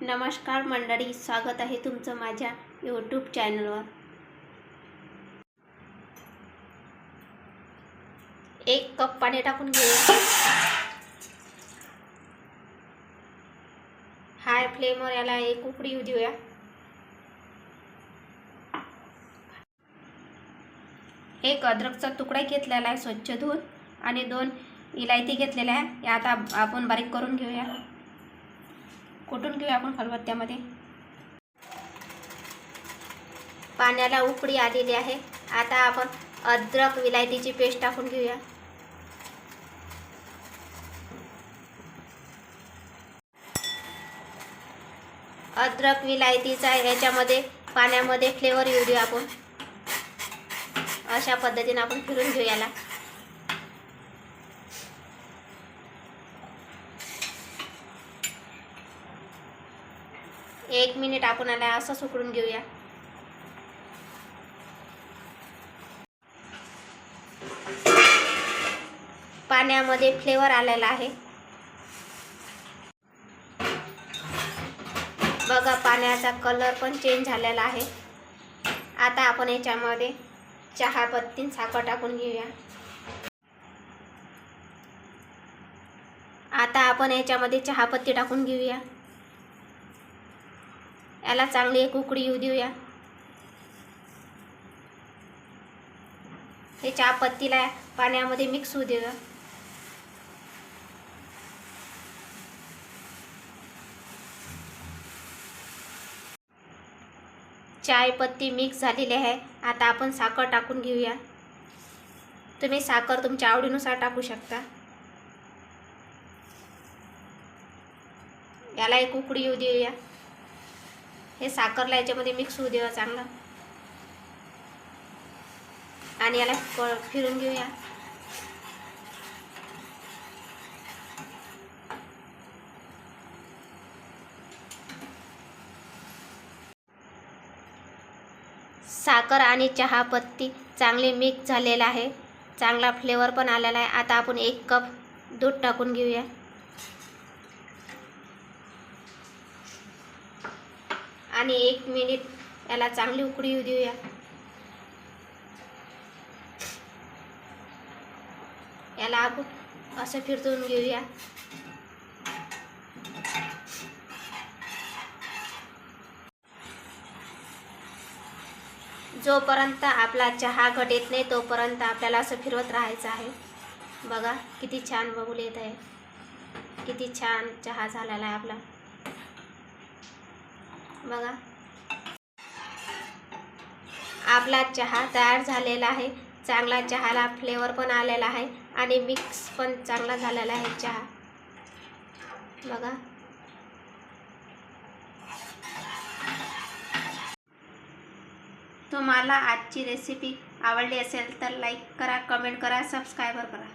नमस्कार मंडळी स्वागत आहे तुमचं माझ्या यूट्यूब चॅनलवर एक कप पाणी टाकून घेऊया हाय फ्लेमवर याला एक उकडी येऊ देऊया. एक अद्रकचा तुकडा घेतलेला आहे स्वच्छ धुवून आणि दोन इलायती घेतलेल्या आहे. या आता आपण बारीक करून घेऊया. कुठून घेऊया आपण खलबत्त्यामध्ये पाण्याला उकळी आलेली आहे. आता आपण अद्रक विलायतीची पेस्ट टाकून घेऊया. अद्रक विलायतीचा याच्यामध्ये पाण्यामध्ये फ्लेवर येऊ देऊ आपण. अशा पद्धतीने आपण फिरून घेऊ याला. एक मिनिट आपण आला असं सुकडून घेऊया. पाण्यामध्ये फ्लेवर आलेला आहे. बघा पाण्याचा कलर पण चेंज झालेला आहे. आता आपण याच्यामध्ये चहापत्ती साखर टाकून घेऊया. आता आपण याच्यामध्ये चहापत्ती टाकून घेऊया. याला चांगली एक उकडी येऊ देऊया. हे चहापत्तीला पाण्यामध्ये मिक्स होऊ देऊया. चायपत्ती मिक्स झालेली आहे. आता आपण साखर टाकून घेऊया. तुम्ही साखर तुमच्या आवडीनुसार टाकू शकता. याला एक उकडी येऊ देऊया. हे साखरला याच्यामध्ये मिक्स होऊ देऊया चांगलं. आणि याला फिरून घेऊया. साखर आणि चहापत्ती चांगली मिक्स झालेला आहे. चांगला फ्लेवर पण आलेला आहे. आता आपण एक कप दूध टाकून घेऊया. आणि एक मिनिट याला चांगली उकडी येऊ देऊया. याला आपण असं फिरतून घेऊया. जोपर्यंत आपला चहा घट येत नाही तोपर्यंत आपल्याला असं फिरवत राहायचं आहे. बघा किती छान बघून येत आहे. किती छान चहा झालेला आहे आपला. बघा. आपला चहा तयार झालेला आहे. चांगला चहाला फ्लेवर पण आलेला आहे आणि मिक्स पण चांगला झालेला आहे चहा. बघा. तुम्हाला आजची रेसिपी आवडली असेल तर लाईक करा कमेंट करा सबस्क्रायबर करा.